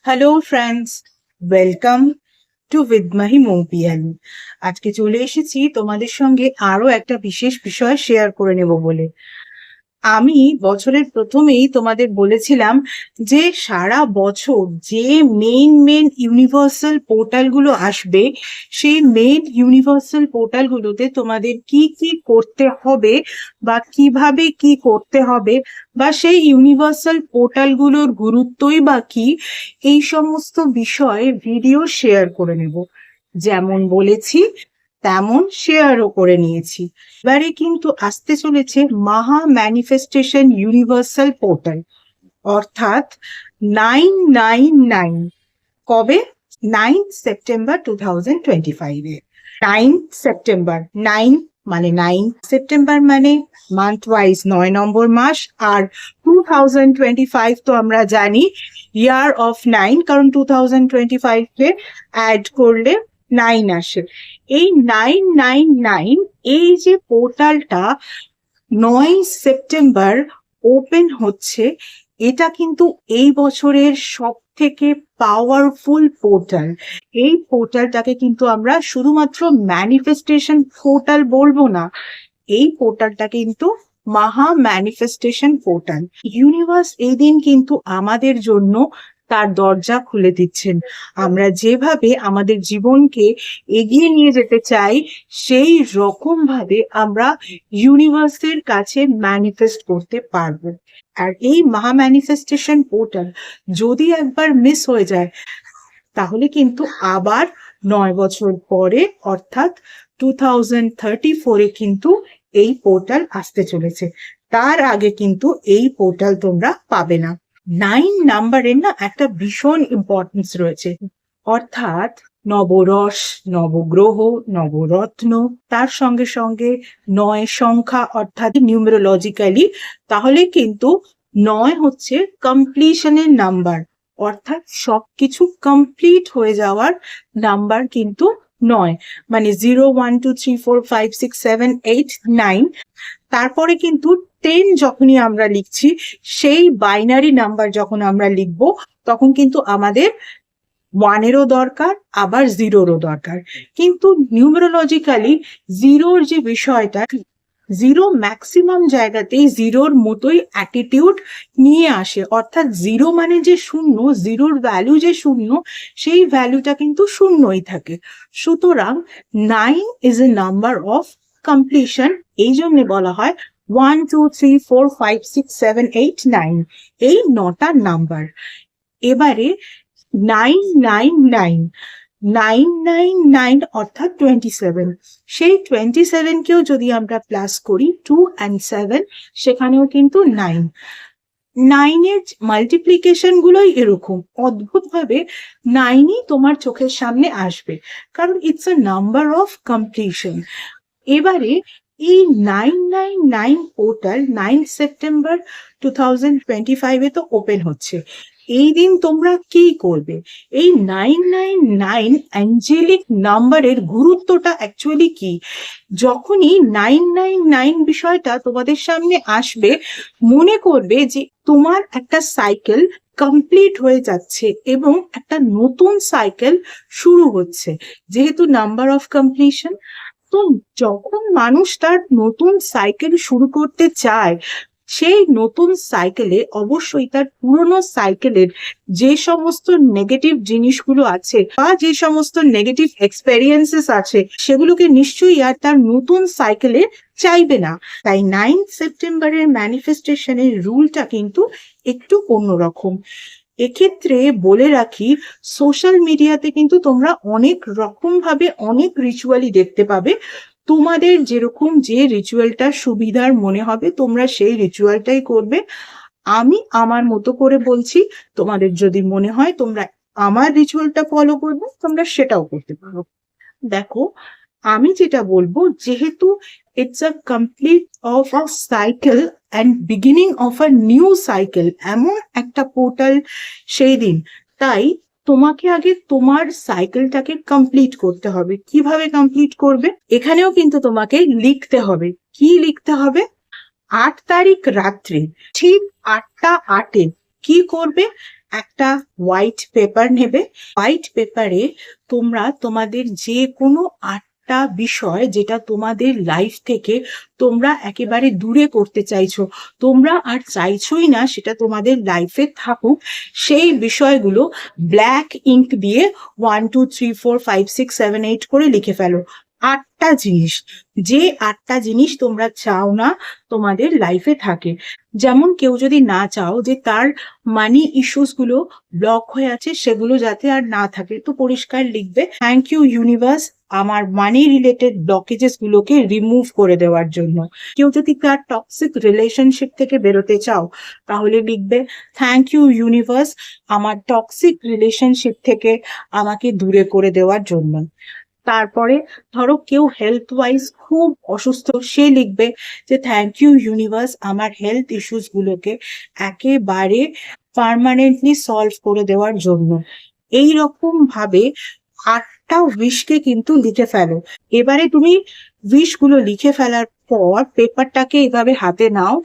Hello friends welcome to বিদমাহি মৌপিয়ান আজকে চলে এসেছি তোমাদের সঙ্গে আরও একটা বিশেষ বিষয় শেয়ার করে নেব বলে। আমি বছরের প্রথমেই তোমাদের বলেছিলাম যে সারা বছর যে মেন মেন ইউনিভার্সাল পোর্টালগুলো আসবে, সেই মেন ইউনিভার্সাল পোর্টালগুলোতে তোমাদের কি কি করতে হবে বা কীভাবে কি করতে হবে বা সেই ইউনিভার্সাল পোর্টালগুলোর গুরুত্বই বা কি, এই সমস্ত বিষয়ে ভিডিও শেয়ার করে নেব। যেমন বলেছি তেমন শেয়ারও করে নিয়েছি। এবারে কিন্তু আসতে চলেছে মাহা ম্যানিফেস্টেশন ইউনিভার্সাল পোর্টাল অর্থাৎ নাইন নাইন নাইন কবে? Nine September two thousand twenty ফাইভে নাইন সেপ্টেম্বর নাইন মানে নাইন সেপ্টেম্বর মানে মান্থ ওয়াইজ নয় নম্বর মাস, আর টু থাউজেন্ড টোয়েন্টি ফাইভ তো আমরা জানি ইয়ার অফ নাইন কারণ টু থাউজেন্ড টোয়েন্টি ফাইভে অ্যাড করলে নাইন আসে। এই নাইন নাইন নাইন এই যে পোর্টালটা নয় সেপ্টেম্বর ওপেন হচ্ছে, এটা কিন্তু এই বছরের সব থেকে পাওয়ারফুল পোর্টাল এই পোর্টালটাকে কিন্তু আমরা শুধুমাত্র ম্যানিফেস্টেশন পোর্টাল বলব না, এই পোর্টালটা কিন্তু মাহা ম্যানিফেস্টেশন পোর্টাল ইউনিভার্স এই দিন কিন্তু আমাদের জন্য তার দরজা খুলে দিচ্ছেন। আমরা যেভাবে আমাদের জীবনকে এগিয়ে নিয়ে যেতে চাই, সেই রকম ভাবে আমরা ইউনিভার্সের কাছে ম্যানিফেস্ট করতে পারব। আর এই মহা ম্যানিফেস্টেশন পোর্টাল যদি একবার মিস হয়ে যায়, তাহলে কিন্তু আবার নয় বছর পরে, অর্থাৎ টু থাউজেন্ড থার্টি ফোরে কিন্তু এই পোর্টাল আসতে চলেছে। তার আগে কিন্তু এই পোর্টাল তোমরা পাবে না। নাইন নাম্বারের না একটা ভীষণ ইম্পর্টেন্স রয়েছে। অর্থাৎ নবরস, নবগ্রহ, নবরত্ন, তার সঙ্গে সঙ্গে নয় সংখ্যা অর্থাৎ নিউমেরোলজিক্যালি তাহলে কিন্তু নয় হচ্ছে কমপ্লিশনের নাম্বার অর্থাৎ সবকিছু কমপ্লিট হয়ে যাওয়ার নাম্বার কিন্তু নয়। মানে zero one two three four five six seven eight nine তারপরে কিন্তু টেন যখনই আমরা লিখছি, সেই বাইনারি নাম্বার যখন আমরা লিখব, তখন কিন্তু আমাদের ওয়ানেরও দরকার, আবার জিরোরও দরকার। কিন্তু নিউমেরোলজিক্যালি জিরোর যে বিষয়টা জিরো ম্যাক্সিমাম জায়গাতেই জিরোর মতোই অ্যাটিটিউড নিয়ে আসে। অর্থাৎ জিরো মানে যে শূন্য জিরোর ভ্যালু যে শূন্য, সেই ভ্যালুটা কিন্তু শূন্যই থাকে। সুতরাং nine is a number of completion এই জন্য বলা হয় one two three four five six seven eight nine এই নটা নাম্বার এবারে nine nine nine nine nine nine অর্থাৎ টোয়েন্টি সেভেন সেই টোয়েন্টি সেভেনকেও যদি আমরা প্লাস করি টু অ্যান্ড সেভেন সেখানেও কিন্তু নাইন নাইনের মাল্টিপ্লিকেশন গুলোই এরকম। অদ্ভুতভাবে নাইনই তোমার চোখের সামনে আসবে। কারণ it's a number of completion এবারে এই nine nine nine portal nine September two thousand twenty ফাইভে তো ওপেন হচ্ছে। এই দিন তোমরা কি করবে? এই নাইন নাইন নাইন অ্যাঞ্জেলিক নাম্বারের গুরুত্বটা অ্যাকচুয়ালি কি? যখনই নাইন নাইন নাইন বিষয়টা তোমাদের সামনে আসবে, মনে করবে যে তোমার একটা সাইকেল কমপ্লিট হয়ে যাচ্ছে এবং একটা নতুন সাইকেল শুরু হচ্ছে। যেহেতু নাম্বার অফ কমপ্লিশন তো যখন মানুষ তার নতুন সাইকেল শুরু করতে চায়, সেই নতুন সাইকেলে অবশ্যই তার পুরনো সাইকেলের যে সমস্ত নেগেটিভ জিনিসগুলো আছে বা যে সমস্ত নেগেটিভ এক্সপেরিয়েন্সেস আছে, সেগুলোকে নিশ্চয়ই আর তার নতুন সাইকেলে চাইবে না। তাই নাইন সেপ্টেম্বরের ম্যানিফেস্টেশনের রুলটা কিন্তু একটু অন্যরকম। এক্ষেত্রে বলে রাখি সোশ্যাল মিডিয়াতে কিন্তু তোমরা অনেক রকম ভাবে অনেক রিচুয়ালই দেখতে পাবে। তোমাদের যেরকম যে রিচুয়ালটা সুবিধার মনে হবে, তোমরা সেই রিচুয়ালটাই করবে। আমি আমার মতো করে বলছি, তোমাদের যদি মনে হয় তোমরা আমার রিচুয়ালটা ফলো করবে, তোমরা সেটাও করতে পারো। দেখো আমি যেটা বলব, যেহেতু it's a complete of a cycle and beginning of a new cycle এমন একটা পোর্টাল সেই দিন। তাই তোমাকে আগে তোমার সাইকেলটাকে কমপ্লিট করতে হবে। কীভাবে কমপ্লিট করবে? এখানেও কিন্তু তোমাকে লিখতে হবে। কি লিখতে হবে? আট তারিখ রাত্রে, ঠিক আটটা আটে কি করবে? একটা হোয়াইট পেপার নেবে। হোয়াইট পেপারে তোমরা তোমাদের যে কোনো আটটা বিষয় যেটা তোমাদের লাইফ থেকে তোমরা একেবারে দূরে করতে চাইছো। তোমরা আর চাইছোই না সেটা তোমাদের লাইফে থাকুক। সেই বিষয়গুলো ব্ল্যাক ইঙ্ক দিয়ে one two three four five six seven eight করে লিখে ফেলো। আটটা জিনিস। যে আটটা জিনিস তোমরা চাও না, তোমাদের লাইফে থাকে। যেমন কেউ যদি না চাও যে তার মানি ইস্যুসগুলো ব্লক হয়ে আছে, সেগুলো যাতে আর না থাকে তো পরিষ্কার লিখবে। থ্যাংক ইউ ইউনিভার্স আমার মানি রিলেটেড ব্লকেজেস গুলোকে রিমুভ করে দেওয়ার জন্য। কেউ যদি তার টক্সিক রিলেশনশিপ থেকে বেরোতে চাও, তাহলে লিখবে থ্যাংক ইউ ইউনিভার্স আমার টক্সিক রিলেশনশিপ থেকে আমাকে দূরে করে দেওয়ার জন্য। তারপরে ধরো কেউ হেলথ ওয়াইজ খুব অসুস্থ, সে লিখবে যে থ্যাংক ইউ ইউনিভার্স আমার হেলথ ইস্যুস গুলোকে একেবারে পার্মানেন্টলি সলভ করে দেওয়ার জন্য। এই রকম ভাবে আটটা উইশকে কিন্তু লিখে ফেলো। এবারে তুমি উইশগুলো লিখে ফেলার পর পেপারটাকে এভাবে হাতে নাও,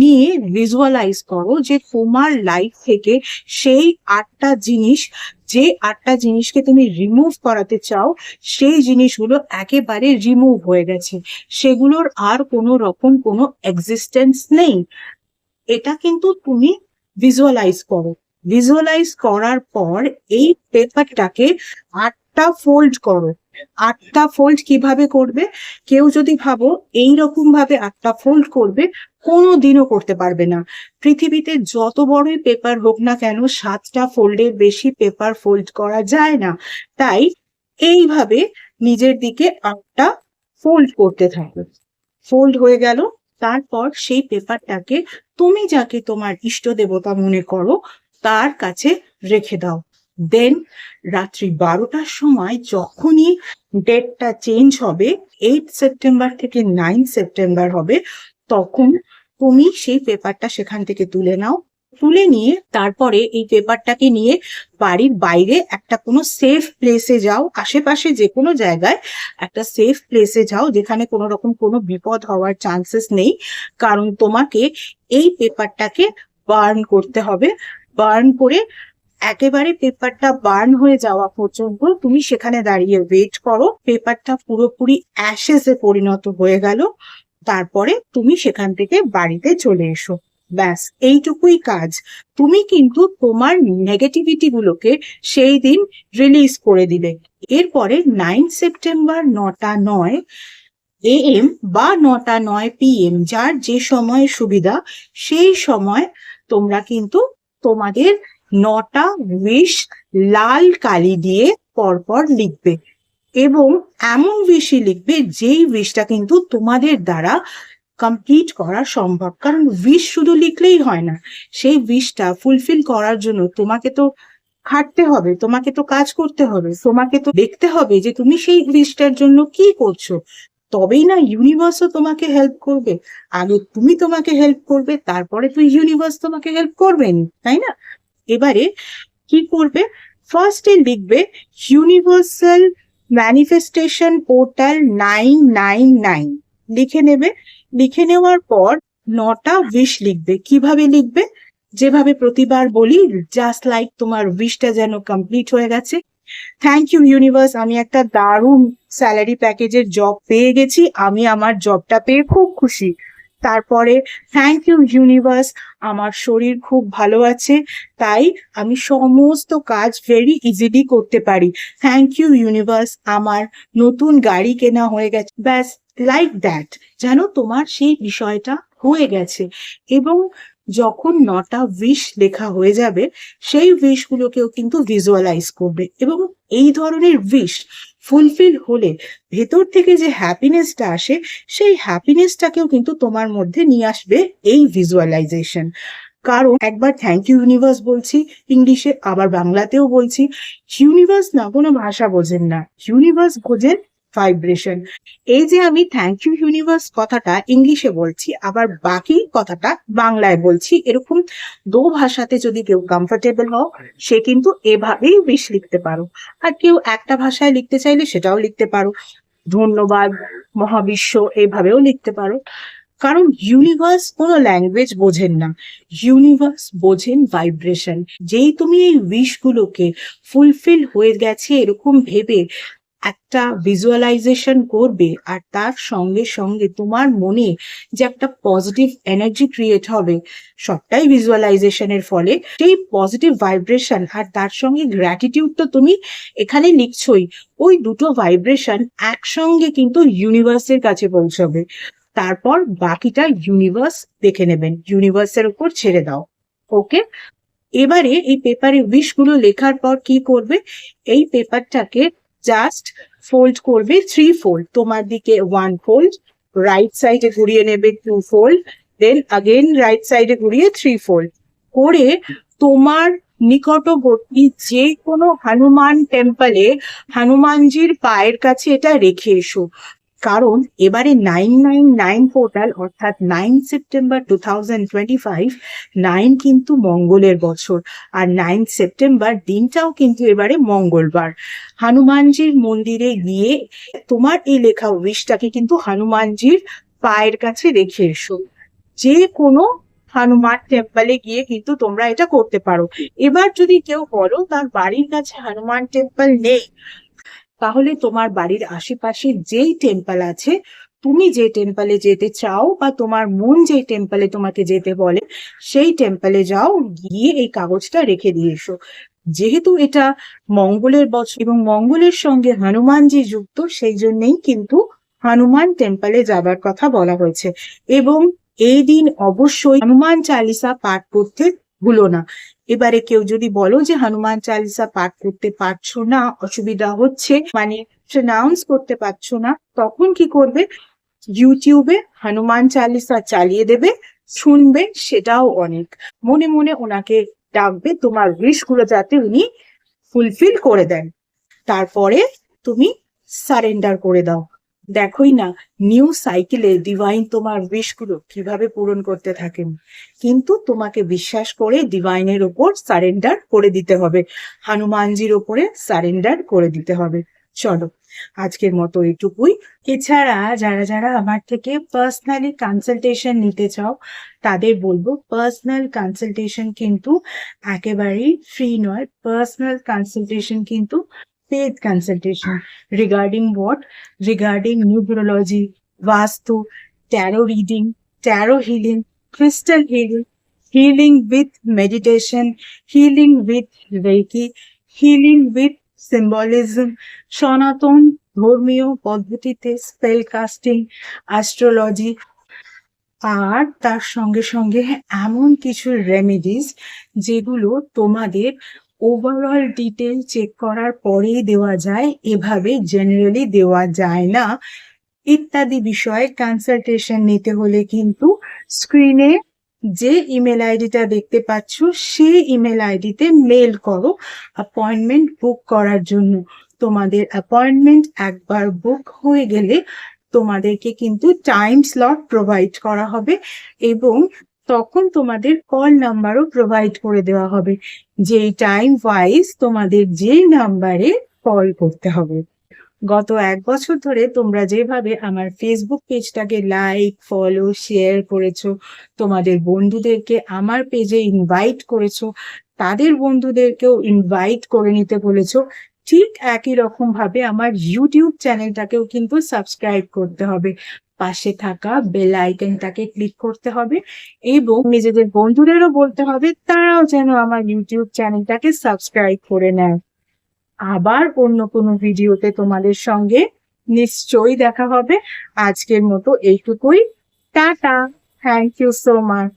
নিয়ে ভিজুয়ালাইজ করো যে তোমার লাইফ থেকে সেই আটটা জিনিস যে আটটা জিনিসকে তুমি রিমুভ করাতে চাও, সেই জিনিসগুলো একেবারে রিমুভ হয়ে গেছে। সেগুলোর আর কোনো রকম কোনো এক্সিস্টেন্স নেই। এটা কিন্তু তুমি ভিজুয়ালাইজ করো। ভিজুয়ালাইজ করার পর এই পেপারটাকে আটটা ফোল্ড করো। আটটা ফোল্ড কীভাবে করবে? কেউ যদি ভাবো এই রকম ভাবে আটটা ফোল্ড করবে কোনো দিনও করতে পারবে না। পৃথিবীতে যত বড়ই পেপার হোক না কেন, সাতটা ফোল্ডের বেশি পেপার ফোল্ড করা যায় না। তাই এইভাবে নিজের দিকে আটটা ফোল্ড করতে থাকবে। ফোল্ড হয়ে গেল, তারপর সেই পেপারটাকে তুমি যাকে তোমার ইষ্ট দেবতা মনে করো, তার কাছে রেখে দাও। দেন রাত্রি বারোটার সময় যখনই ডেটটা চেঞ্জ হবে এইট সেপ্টেম্বর থেকে নাইন সেপ্টেম্বর হবে, তখন তুমি সেই পেপারটা সেখান থেকে তুলে নাও। তুলে নিয়ে তারপরে এই পেপারটাকে নিয়ে বাড়ির বাইরে একটা কোনো সেফ প্লেসে যাও। আশেপাশে যে কোনো জায়গায় একটা সেফ প্লেসে যাও যেখানে কোনো রকম কোনো বিপদ হওয়ার চান্সেস নেই। কারণ তোমাকে এই পেপারটাকে বার্ন করতে হবে। বার্ন করে একেবারে পেপারটা বার্ন হয়ে যাওয়া পর্যন্ত তুমি সেখানে দাঁড়িয়ে ওয়েট করো। পেপারটা পুরোপুরি অ্যাশেসে পরিণত হয়ে গেল। তারপরে তুমি সেখান থেকে বাড়িতে চলে এসো। ব্যাস, এইটুকুই কাজ। তুমি কিন্তু তোমার নেগেটিভিটি গুলোকে সেই দিন রিলিজ করে দিলে এরপরে নাইন সেপ্টেম্বর নটা নয় এএম বা নটা নয় পিএম যার যে সময় সুবিধা, সেই সময় তোমরা কিন্তু তোমাদের নটা উইশ লাল কালি দিয়ে পরপর লিখবে। এবং এমন উইশই লিখবে যেই উইশটা কিন্তু তোমাদের দ্বারা কমপ্লিট করা সম্ভব। কারণ উইশ শুধু লিখলেই হয় না, সেই উইশটা ফুলফিল করার জন্য তোমাকে তো খাটতে হবে, তোমাকে তো কাজ করতে হবে, তোমাকে তো দেখতে হবে যে তুমি সেই উইশটার জন্য কি করছ। তবেই না ইউনিভার্সও তোমাকে হেল্প করবে। আগে তুমি তোমাকে হেল্প করবে, তারপরে তুই ইউনিভার্স তোমাকে হেল্প করবেন তাই না? এবারে কি করবে? ফার্স্টে লিখবে universal manifestation portal nine nine nine লিখে নেবে। লিখে নেওয়ার পর নটা উইশ লিখবে। কীভাবে লিখবে? যেভাবে প্রতিবার বলি জাস্ট লাইক তোমার উইশটা যেন কমপ্লিট হয়ে গেছে। থ্যাংক ইউ ইউনিভার্স আমি একটা দারুণ স্যালারি প্যাকেজের জব পেয়ে গেছি। আমি আমার জবটা পেয়ে খুব খুশি। তারপরে থ্যাংক ইউ ইউনিভার্স আমার শরীর খুব ভালো আছে, তাই আমি সমস্ত কাজ ভেরি ইজিলি করতে পারি। থ্যাংক ইউ ইউনিভার্স আমার নতুন গাড়ি কেনা হয়ে গেছে। ব্যাস লাইক দ্যাট যেন তোমার সেই বিষয়টা হয়ে গেছে। এবং যখন নটা উইশ লেখা হয়ে যাবে, সেই উইশ গুলোকেও কিন্তু ভিজুয়ালাইজ করবে। এবং এই ধরনের উইশ ফুলফিল হলে ভেতর থেকে যে হ্যাপিনেসটা আসে, সেই হ্যাপিনেসটাকেও কিন্তু তোমার মধ্যে নিয়ে আসবে এই ভিজুয়ালাইজেশন কারণ একবার থ্যাংক ইউ ইউনিভার্স বলছি, ইংলিশে আবার বাংলাতেও বলছি ইউনিভার্স না কোনো ভাষা বোঝেন না। ইউনিভার্স বোঝেন ভাইব্রেশন এই যে আমি থ্যাংক ইউ ইউনিভার্স কথাটা ইংলিশে বলছি, আবার বাকি কথাটা বাংলায় বলছি, এরকম দো ভাষাতে যদি কেউ কমফোর্টেবল হও, সে কিন্তু এভাবেই উইশ লিখতে পারো। আর কেউ একটা ভাষায় লিখতে চাইলে সেটাও লিখতে পারো। ধন্যবাদ, মহাবিশ্ব এইভাবেও লিখতে পারো। কারণ ইউনিভার্স কোনো ল্যাঙ্গুয়েজ বোঝেন না। ইউনিভার্স বোঝেন ভাইব্রেশন যেই তুমি এই উইশগুলোকে ফুলফিল হয়ে গেছে এরকম ভেবে একটা ভিজুয়ালাইজেশন করবে আর তার সঙ্গে সঙ্গে তোমার মনে যে একটা পজিটিভ এনার্জি ক্রিয়েট হবে, সবটাই ভিজুয়ালাইজেশনের ফলে সেই পজিটিভ ভাইব্রেশন আর তার সঙ্গে গ্র্যাটিটিউড তো তুমি এখানে লিখছই, ওই দুটো ভাইব্রেশন একসঙ্গে কিন্তু ইউনিভার্সের কাছে পৌঁছবে। তারপর বাকিটা ইউনিভার্স দেখে নেবেন ইউনিভার্সের উপর ছেড়ে দাও। ওকে এবারে এই পেপারে উইশগুলো লেখার পর কি করবে? এই পেপারটাকে জাস্ট ফোল্ড করবে থ্রি ফোল্ড তোমার দিকে ওয়ান ফোল্ড রাইট সাইডে ঘুরিয়ে নেবে two fold then again right সাইডে ঘুরিয়ে থ্রি ফোল্ড করে তোমার নিকটবর্তী যে কোনো হনুমান টেম্পলে হনুমানজির পায়ের কাছে এটা রেখে এসো। কারণ এবারে নাইন নাইন নাইন পোর্টাল অর্থাৎ nine September two thousand twenty five nine কিন্তু মঙ্গলের বছর, আর নাইন সেপ্টেম্বর দিনটাও কিন্তু এবারে মঙ্গলবার। হনুমানজির মন্দিরে গিয়ে তোমার এই লেখা উইশটাকে কিন্তু হনুমানজির পায়ের কাছে রেখে এসো। যে কোনো হনুমান টেম্পলে গিয়ে কিন্তু তোমরা এটা করতে পারো। এবার যদি কেউ বলো, তার বাড়ির কাছে হনুমান টেম্পল নেই তাহলে তোমার বাড়ির আশেপাশে যেই টেম্পল আছে, তুমি যে টেম্পলে যেতে চাও বা তোমার মন যে টেম্পলে তোমাকে যেতে বলে, সেই টেম্পলে যাও, গিয়ে এই কাগজটা রেখে দিয়ে এসো। যেহেতু এটা মঙ্গলের বছর এবং মঙ্গলের সঙ্গে হনুমানজি যুক্ত, সেই জন্যেই কিন্তু হনুমান টেম্পলে যাবার কথা বলা হয়েছে। এবং এই দিন অবশ্যই হনুমান চালিসা পাঠ করতে ভুলো না। এবারে কেউ যদি বলো যে হনুমান চালিসা পাঠ করতে পারছ না, অসুবিধা হচ্ছে মানে প্রনাউন্স করতে পারছ না, তখন কি করবে? ইউটিউবে হনুমান চালিসা চালিয়ে দেবে, শুনবে, সেটাও অনেক। মনে মনে ওনাকে ডাকবে, তোমার উইশগুলো যাতে উনি ফুলফিল করে দেন। তারপরে তুমি সারেন্ডার করে দাও। দেখোই না নিউ সাইকেলে ডিভাইন তোমার উইশগুলো কীভাবে পূরণ করতে থাকেন কিন্তু তোমাকে বিশ্বাস করে ডিভাইনের ওপর সারেন্ডার করে দিতে হবে। হনুমানজির ওপরে সারেন্ডার করে দিতে হবে। চলো, আজকের মতো এটুকুই। এছাড়া যারা যারা আমার থেকে পার্সোনালি কনসালটেশন নিতে চাও, তাদের বলব পার্সোনাল কনসালটেশন কিন্তু একেবারেই ফ্রি নয়। পার্সোনাল কনসালটেশন কিন্তু paid consultation regarding what regarding numerology vastu tarot reading tarot healing crystal healing healing with meditation healing with reiki healing with symbolism সনাতন ধর্মীয় পদ্ধতিতে স্পেল কাস্টিং অ্যাস্ট্রোলজি আর তার সঙ্গে সঙ্গে এমন কিছু রেমেডিস যেগুলো তোমাদের ওভারঅল ডিটেল চেক করার পরেই দেওয়া যায়, এভাবে জেনারেলি দেওয়া যায় না। ইত্যাদি বিষয়ে কনসালটেশন নিতে হলে কিন্তু স্ক্রিনে যে ইমেল আইডিটা দেখতে পাচ্ছ, সেই ইমেল আইডিতে মেল করো। অ্যাপয়েন্টমেন্ট বুক করার জন্য তোমাদের অ্যাপয়েন্টমেন্ট একবার বুক হয়ে গেলে তোমাদেরকে কিন্তু টাইম স্লট প্রোভাইড করা হবে এবং তখন তোমাদের কল নাম্বারও প্রোভাইড করে দেওয়া হবে। যেই টাইম ওয়াইজ তোমাদের যেই নাম্বারে কল করতে হবে। গত এক বছর ধরে তোমরা যেভাবে আমার ফেসবুক পেজটাকে লাইক ফলো শেয়ার করেছ, তোমাদের বন্ধুদেরকে আমার পেজে ইনভাইট করেছ, তাদের বন্ধুদেরকেও ইনভাইট করে নিতে বলেছ ঠিক একই রকম ভাবে আমার ইউটিউব চ্যানেলটাকেও কিন্তু সাবস্ক্রাইব করতে হবে। পাশে থাকা বেল আইকনটাকে ক্লিক করতে হবে এবং নিজেদের বন্ধুদেরও বলতে হবে, তারাও যেন আমার ইউটিউব চ্যানেলটাকে সাবস্ক্রাইব করে নেয়। আবার অন্য কোনো ভিডিওতে তোমাদের সঙ্গে নিশ্চয়ই দেখা হবে। আজকের মতো এইটুকুই। Tata. Thank you so much